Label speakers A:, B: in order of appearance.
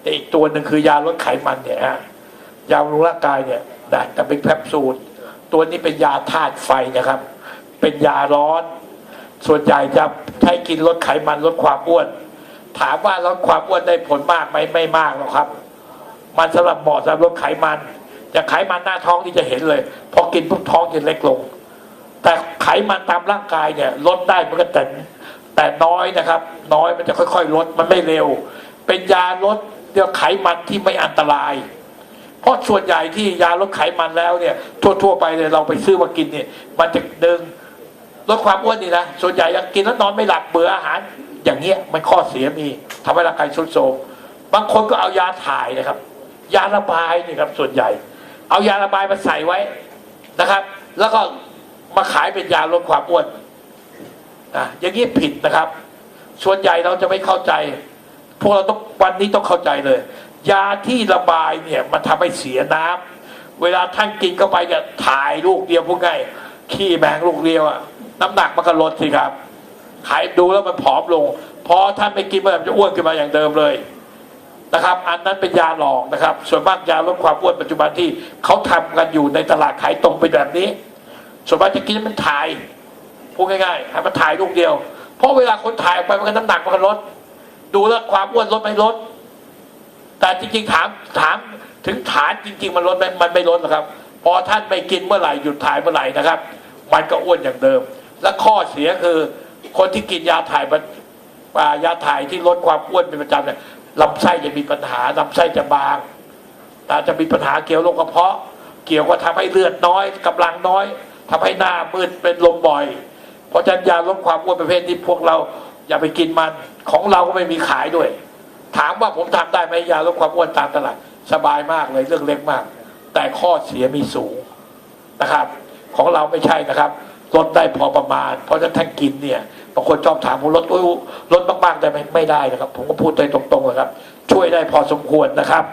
A: แต่อีกตัวหนึ่งคือยาลดไขมันเนี่ยฮะยาบำรุงร่างกายเนี่ยนะแต่เป็นแคปซูลตัวนี้เป็นยาธาตุไฟนะครับ เป็นยาร้อน ส่วนใหญ่จะใช้กินลดไขมันลดความอ้วน ถามว่าลดความอ้วนได้ผลมากไหมไม่มากหรอกครับ มันสำหรับเหมาะสำหรับลดไขมันอย่าไขมันหน้าท้องที่จะเห็นเลยพอกินปุ๊บท้องจะเล็กลง แต่ไขมันตามร่างกายเนี่ยลดได้เมือนกันแต่แต่น้อยนะครับ น้อยมันจะค่อย ๆ ลดมันไม่เร็ว เป็นยาลด เรียกว่าไขมันที่ไม่อันตราย เพราะส่วนใหญ่ที่ยาลดไขมันแล้วเนี่ย ทั่ว ๆ ไปเลยเราไปซื้อมากินเนี่ย มันจะดึงลดความอ้วนนี่นะส่วนใหญ่ยังกินแล้วนอนไม่หลับเบื่ออาหาร อย่างเงี้ยมันข้อเสียมีทำให้ร่างกายทรุดโทรมบางคนก็เอายาถ่ายนะครับ ยาระบายนี่ครับ ส่วนใหญ่ เอายาระบายมาใส่ไว้นะครับ แล้วก็มาขายเป็นยาลดความอ้วนนะอย่างนี้ผิดนะครับ ส่วนใหญ่เราจะไม่เข้าใจ พวกเราต้องวันนี้ต้องเข้าใจเลย ยาที่ระบายเนี่ยมันทำให้เสียน้ำเวลาท่านกินเข้าไปเนี่ยถ่ายลูกเดียวพวกไงขี้แมงลูกเดียวอะน้ำหนักมันก็ลดสิครับขายดูแล้วมันผอมลงพอท่านไม่กินมันจะอ้วนขึ้นมาอย่างเดิมเลยนะครับ อันนั้นเป็นยาหลอกนะครับ ส่วนมากยาลดความอ้วนปัจจุบันที่เขาทำกันอยู่ในตลาดขายตรงเป็นแบบนี้ ส่วนมากจะกินมันถ่ายพูดง่ายๆให้มันถ่ายลูกเดียว เพราะเวลาคนถ่ายออกไปมันก็น้ำหนักมันก็ลด ดูแล้วความอ้วนลดไม่ลด แต่จริงๆถามถามถึงฐานจริง ๆ มันลดไหมมันไม่ลดหรอกครับ พอท่านไม่กินเมื่อไหร่หยุดถ่ายเมื่อไหร่นะครับ มันก็อ้วนอย่างเดิม และข้อเสียคือ คนที่กินยาถ่ายยาถ่ายที่ลดความอ้วนเป็นประจำเนี่ยลำไส้จะมีปัญหาลำไส้จะบางอาจจะมีปัญหาเกี่ยวโรคกระเพาะ เกี่ยวกับทำให้เลือดน้อยกำลังน้อยทำให้หน้ามืดเป็นลมบ่อย เพราะฉะนั้นยาลดความอ้วนประเภทนี้พวกเรา อย่าไปกินมันของเราก็ไม่มีขายด้วย ถามว่าผมทำได้ไหมยาลดความอ้วนตามตลาดสบายมากเลยเรื่องเล็กมาก แต่ข้อเสียมีสูงนะครับ ของเราไม่ใช่นะครับลดได้พอประมาณ เพราะฉะนั้นท่านกินเนี่ยบางคนชอบถามผมลดลดมากๆได้ไหมไม่ได้นะครับ ผมก็พูดใจตรงๆเลยครับ ช่วยได้พอสมควรนะครับ